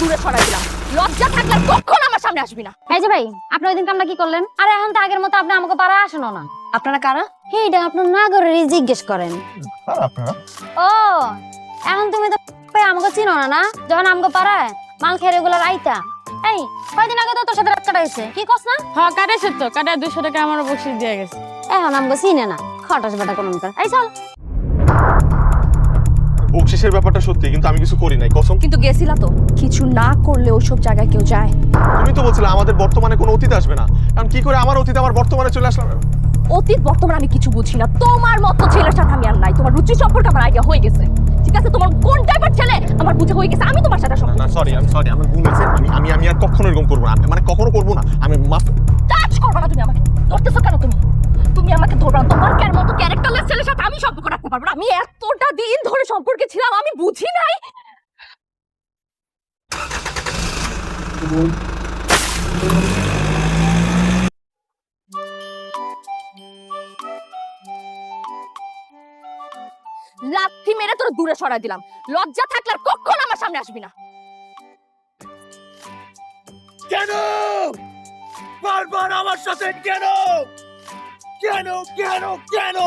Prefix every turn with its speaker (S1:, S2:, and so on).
S1: দূরে সরাই দিলাম। লজ্জা থাকলে কখনো আমার সামনে আসবি না?
S2: এই যে ভাই আপনি ওই দিন কামটা কি করলেন? আরে এখন তো আগের মতো আপনি আমাকে পাড়ায় আসেন না।
S1: আপনারা কারা?
S2: এইটা আপনার নাগরেরই জিজ্ঞেস করেন।
S3: আপনারা?
S2: ও এখন তুমি তো আমাকে চিনো না না? যখন আমাকে পাড়ায় মাল খেয়ে রেগুলার আইতা। এই কয়দিন আগে তো তোর সাথে রাত কাটাইছে কি কস না?
S4: হ্যাঁ কাটাইছে তো কাটায় দুশো টাকা আমার বকশিস দিয়ে গেছে।
S2: এখন আমাকে চিনে না। খটাস বেটা কোন এই চল।
S3: বকশিসের ব্যাপারটা সত্যি কিন্তু আমি কিছু করি নাই। কসম?
S1: কিন্তু গেছিলা তো। কিছু না করলে ওইসব জায়গায় কেউ যায়।
S3: তুমি তো বলছিলে আমাদের বর্তমানে কোনো অতীত আসবে না। কারণ কি করে আমার অতীত আমার বর্তমানে চলে আসলাম
S1: অতীত বর্তমান আমি কিছু বুঝি না। তোমার মতো ছেলের সাথে আমি আর নাই। তোমার রুচি সম্পর্কে আমার আইডিয়া হয়ে গেছে। ঠিক আছে তোমার কোন টাইপের ছেলে আমার বুঝে হয়ে গেছে? আমি তোমার সাথে সম্পর্ক
S3: না সরি আমি সরি আমি ভুল হয়েছে আমি আমি আমি আর কখনো এরকম করব না। মানে কখনো করব না। আমি মাফ
S1: পারব আমি এতটা দিন ধরে সম্পর্কে ছিলাম, আমি বুঝি নাই। লাথি মেরে তোর দূরে সরাই দিলাম। লজ্জা থাকলে আর কখনো আমার সামনে আসবি না।
S5: কেন? বারবার আমার সাথে কেন? কেন কেন কেন?